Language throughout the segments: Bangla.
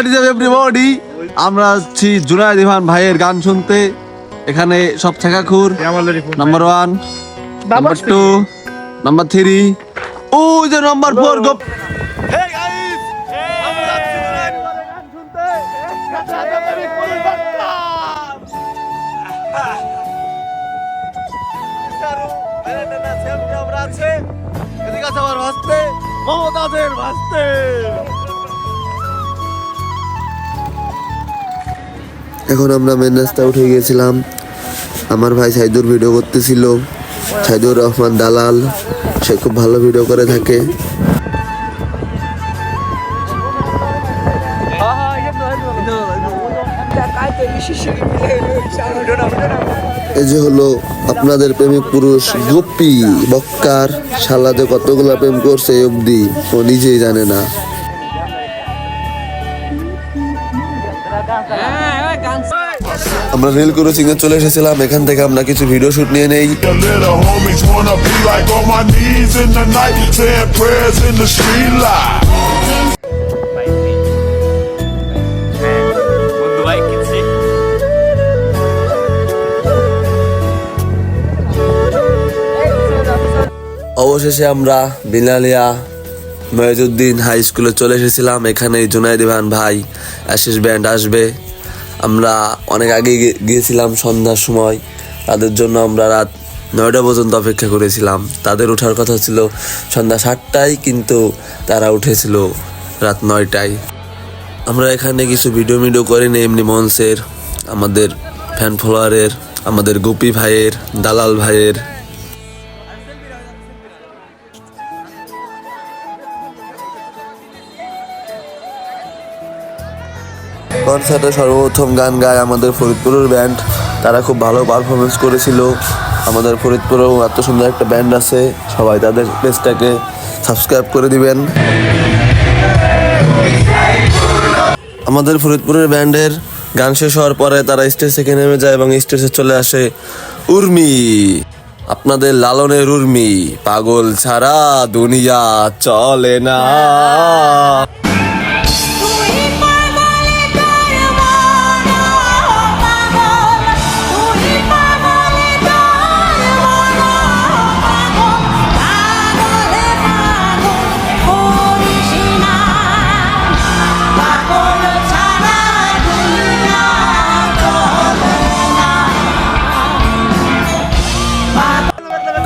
হোয়াট ইজ এভরিবডি আমরা আছি জুনায়দ ইভান ভাইয়ের গান শুনতে। এখানে সব ছেকাখুর number one number two number three ও যে নাম্বার ফোর গপ মমতাজের ভাসতে। এখন আমরা মেন রাস্তা উঠে গিয়েছিলাম। আমার ভাই সাইদুর ভিডিও করতেছিল। সাইদুর রহমান দালাল, সে খুব ভালো ভিডিও করে থাকে। এই যে হলো আপনাদের প্রেমিক পুরুষ গোপী বক্কার শালাতে কতগুলা প্রেম করছে অবধি, ও নিজেই জানে না। আমরা রেল ক্রসিং এ চলে এসেছিলাম এখান থেকে আমরা কিছু ভিডিও শুট নিয়ে নেই। অবশেষে আমরা বিনালিয়া মহিজুদ্দিন হাই স্কুলে চলে এসেছিলাম। এখানে জুনাইদ ভান ভাই আশিস ব্যান্ড আসবে। আমরা অনেক আগে গিয়েছিলাম সন্ধ্যার সময়। তাদের জন্য আমরা রাত নয়টা পর্যন্ত অপেক্ষা করেছিলাম। তাদের ওঠার কথা ছিল সন্ধ্যা সাতটায়, কিন্তু তারা উঠেছিল রাত নয়টায়। আমরা এখানে কিছু ভিডিও মিডিও করিনি এমনি মঞ্চের। আমাদের ফ্যান ফলোয়ারের আমাদের গোপী ভাইয়ের, দালাল ভাইয়ের কনসার্টে সর্বপ্রথম গান গায় আমাদের ফরিদপুরের ব্যান্ড তারা খুব ভালো পারফরমেন্স করেছিল। আমাদের ফরিদপুরেও এত সুন্দর একটা ব্যান্ড আছে। সবাই তাদের পেজটাকে সাবস্ক্রাইব করে দিবেন। আমাদের ফরিদপুরের ব্যান্ডের গান শেষ হওয়ার পরে তারা স্টেজ থেকে নেমে যায় এবং স্টেজে চলে আসে উর্মি। আপনাদের লালনের উর্মি, পাগল ছাড়া দুনিয়া চলে না।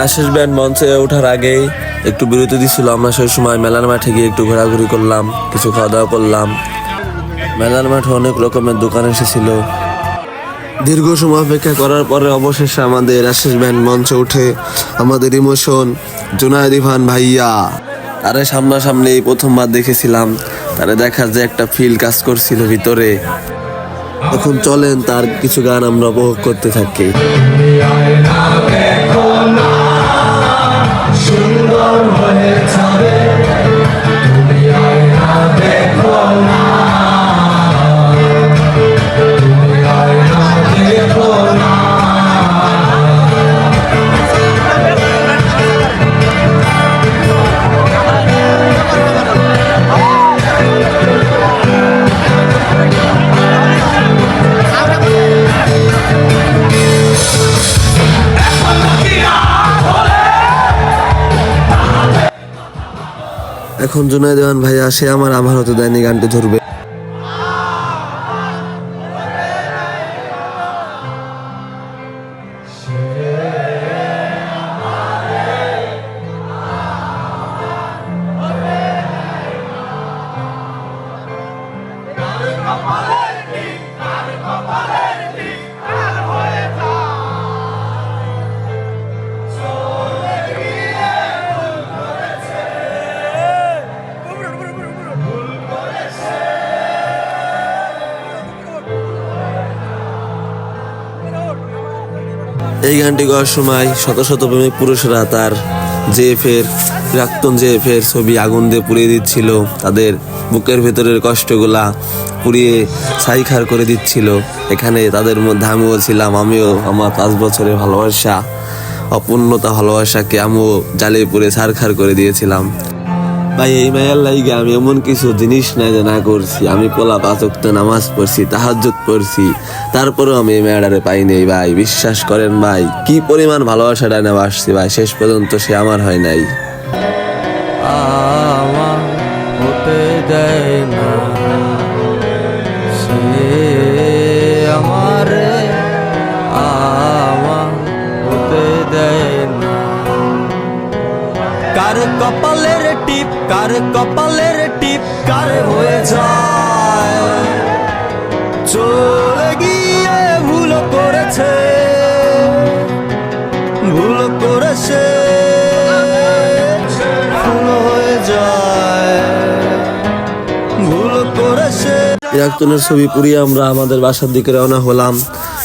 আশিস ব্যান্ড মঞ্চে ওঠার আগেই একটু বিরতি দিচ্ছিল আমরা সেই সময় মেলার মাঠে গিয়ে একটু ঘোরাঘুরি করলাম, কিছু খাওয়া দাওয়া করলাম। মেলার মাঠে অনেক রকমের দোকান এসেছিল। দীর্ঘ সময় অপেক্ষা করার পরে অবশেষে আমাদের আশিস ব্যান্ড মঞ্চে উঠে আমাদের ইমোশন, জুনায়দ ইভান ভাইয়া। তারে সামনাসামনি এই প্রথমবার দেখেছিলাম, তারে দেখার যে একটা ফিল কাজ করছিল ভিতরে। এখন চলেন, তার কিছু গান আমরা উপভোগ করতে থাকি। Allah'a emanet hani এখন জুনায় দেওয়ান ভাইয়া সে আমার আমার হতে দেয়নি গানটি ধরবে। এই গানটি গাওয়ার সময় শত শত প্রেমিক পুরুষরা তার জেএফের, প্রাক্তন জেএফের ছবি আগুন দিয়ে পুড়িয়ে দিচ্ছিল। তাদের বুকের ভেতরের কষ্টগুলা পুড়িয়ে ছাইখার করে দিচ্ছিল। এখানে তাদের মধ্যে আমিও ছিলাম, আমিও আমার পাঁচ বছরের ভালোবাসা, অপূর্ণতা ভালোবাসাকে আমিও জ্বালিয়ে পুড়ে ছারখার করে দিয়েছিলাম। ভাই, এই মায়ের লাইগে আমি এমন কিছু জিনিস নাই যে না করছি। আমি পোলা পাঁচক্ত নামাজ পড়ছি, তাহাজ্জুদ পড়ছি। তারপরেও আমি এই মেয়েটারে পাই নেই, ভাই। বিশ্বাস করেন ভাই, কি পরিমাণ ভালোবাসাটা নেওয়া আসছি ভাই, শেষ পর্যন্ত সে আমার হয় নাই। আমার টিপ কার কপালের টিপ কার হয়ে যায়? চলে গিয়ে ভুল করেছে ভুল করেছে ছবি পুড়িয়ে আমরা আমাদের বাসার দিকে রওনা হলাম।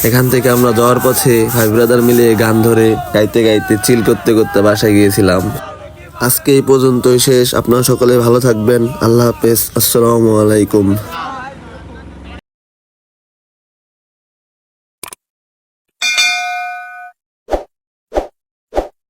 এখান থেকে আমরা যাওয়ার পথে ভাই ব্রাদার মিলে গান ধরে গাইতে গাইতে চিল করতে করতে বাসায় গিয়েছিলাম। আজকে এই পর্যন্তই শেষ। আপনারা সকলে ভালো থাকবেন। আল্লাহ হাফেজ। আসসালামু আলাইকুম।